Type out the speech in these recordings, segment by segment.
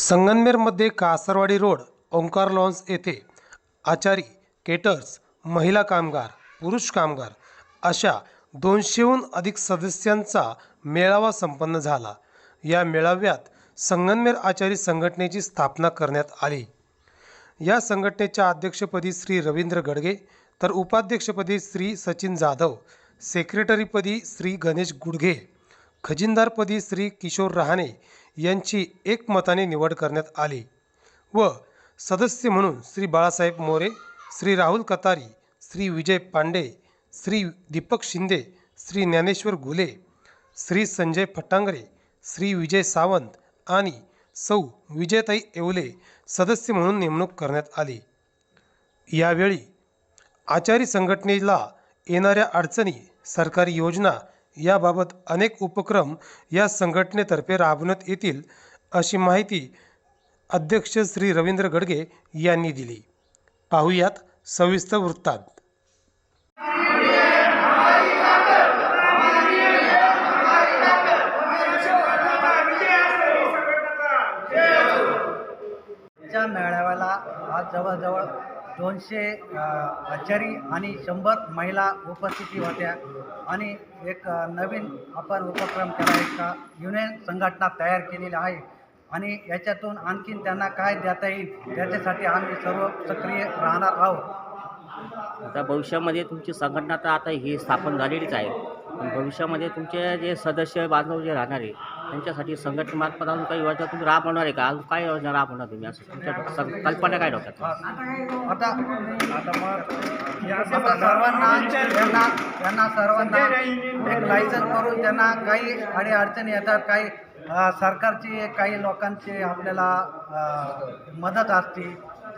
संगमनेरमध्ये Kasarwadi road Omkar lawns येथे आचारी केटर्स महिला कामगार पुरुष कामगार अशा दोनशेहून अधिक सदस्यांचा मेळावा संपन्न झाला. या मेळाव्यात संगमनेर आचारी संघटनेची स्थापना करण्यात आली. या संघटनेच्या अध्यक्षपदी श्री रवींद्र गडगे तर उपाध्यक्षपदी श्री सचिन जाधव सेक्रेटरीपदी श्री गणेश गुडघे खजिनदारपदी श्री किशोर रहाणे यांची एकमताने निवड करण्यात आली व सदस्य म्हणून श्री बाळासाहेब मोरे श्री राहुल कतारी श्री विजय पांडे श्री दीपक शिंदे श्री ज्ञानेश्वर घुले श्री संजय फटांगरे श्री विजय सावंत आणि सौ विजयताई येवले सदस्य म्हणून नेमणूक करण्यात आली. यावेळी आचारी संघटनेला येणाऱ्या अडचणी सरकारी योजना याबाबत अनेक उपक्रम या संघटनेतर्फे राबवण्यात येतील अशी माहिती अध्यक्ष श्री रवींद्र गडगे यांनी दिली. पाहुयात सविस्तर वृत्तांत. मेळाव्याला आज जवळजवळ दोनशे आचारी आणि शंभर महिला उपस्थिती होत्या. आणि एक नवीन आपण उपक्रम केला आहे का युनियन संघटना तयार केलेली आहे. आणि याच्यातून आणखीन त्यांना काय देता येईल त्याच्यासाठी आम्ही सर्व सक्रिय राहणार आहोत. आता भविष्यामध्ये तुमची संघटना तर आता ही स्थापन झालेलीच आहे. भविष्यामध्ये तुमचे जे सदस्य बांधव जे राहणार आहे त्यांच्यासाठी संघटनेमार्फत अजून काही योजना तुम्ही राबवणार आहे का? अजून काय योजना राबवणार तुम्ही असं तुमच्या सं- कल्पना काय डोक्यात? आता आता मग आता सर्वांना त्यांना त्यांना सर्वांना एक लायसन करून त्यांना काही आणि अडचणी येतात काही अ, सरकारची काही लोकांची आपल्याला अ, मदत असते.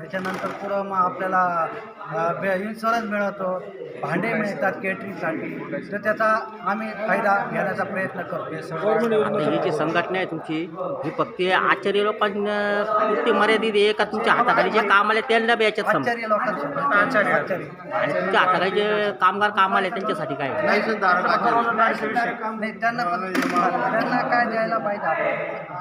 त्याच्यानंतर पुढं मग आपल्याला इन्शुरन्स मिळतो भांडे मिळतात केटरिंगसाठी तर त्याचा आम्ही फायदा घेण्याचा प्रयत्न करतो. ही जी संघटना आहे तुमची ही फक्त आचार्य लोकांना पुरती मर्यादित आहे का तुमच्या हाताखाली जे काम आले त्यांना बी याच्यात आचार्य लोकांसाठी आचार्य आचार्य आणि तुमच्या हाताखाली जे कामगार काम आले त्यांच्यासाठी काय? नाही त्यांना काय द्यायला पाहिजे?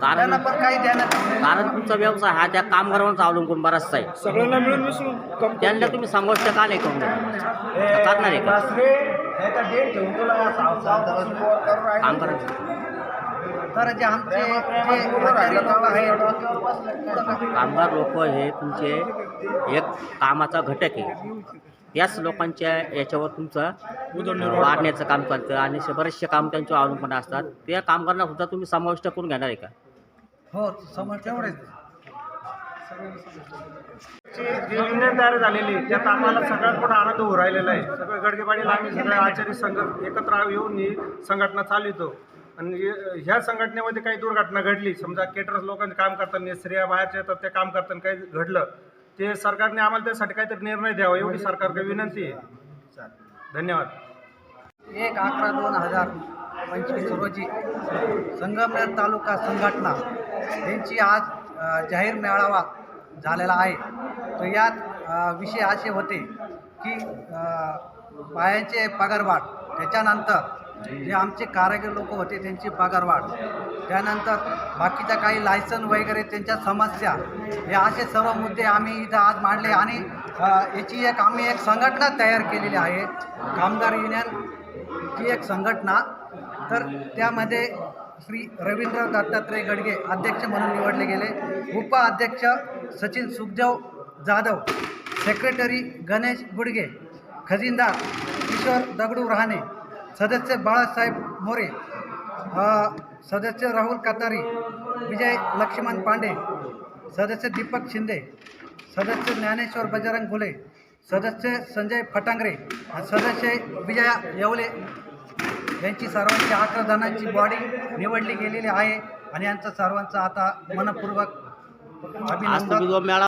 कारण पण काही कारण तुमचा व्यवसाय हा त्या कामगारांवरच अवलंबून बराचसा आहे. सगळ्यांना मिळून मिसळून त्यांना तुम्ही संघर्ष का नाही करून? करणार आहे का? कामगारांचं तर जे आमचे कामगार लोक हे तुमचे एक कामाचा घटक आहे. याच लोकांच्या याच्यावर तुमचं वाढण्याचं काम चालतं आणि असे बरेचसे काम त्यांच्यावर अवलंबून असतात. त्या कामगारांना सुद्धा तुम्ही समाविष्ट करून घेणार आहे का? हो समोर तेवढेच जी झालेली त्यात आम्हाला सगळ्यात मोठा आनंद होऊ राहिलेला आहे. सगळे गडगेबाडीला आम्ही सगळे आचार्य संघ एकत्र येऊन ही संघटना चालवितो. आणि ह्या संघटनेमध्ये काही दुर्घटना घडली समजा केटरर्स लोकांनी काम करताना स्त्रिया बाहेरच्या येतात ते काम करताना काही घडलं ते सरकारने आम्हाला त्यासाठी काहीतरी निर्णय द्यावा एवढी सरकारकडे विनंती आहे. धन्यवाद. एक अकरा दोन हजार पंचवीस रोजी संगमनेर तालुका संघटना यांची आज जाहीर मेळावा झालेला आहे. तर यात विषय असे होते की अ, बायांचे पगारवाढ त्याच्यानंतर जे आमचे कारागीर लोक होते त्यांची पगारवाढ. त्यानंतर बाकीच्या काही लायसन वगैरे त्यांच्या समस्या. हे असे सर्व मुद्दे आम्ही इथं आज मांडले आणि याची एक आम्ही एक संघटना तयार केलेली आहे. कामगार युनियन ची एक संघटना. तर त्यामध्ये श्री रवींद्र दत्तात्रय गडगे अध्यक्ष म्हणून निवडले गेले. उपाध्यक्ष सचिन सुखदेव जाधव. सेक्रेटरी गणेश गुडगे. खजिनदार किशोर दगडू रहाणे. सदस्य बाळासाहेब मोरे सदस्य राहुल कतारी विजय लक्ष्मण पांडे सदस्य दीपक शिंदे सदस्य ज्ञानेश्वर बजरंग घुले सदस्य संजय फटांगरे सदस्य विजया येवले यांची सर्वांची अकरा जणांची बॉडी निवडली गेलेली आहे. आणि यांचं सर्वांचं आता मनपूर्वक अभिनंदन.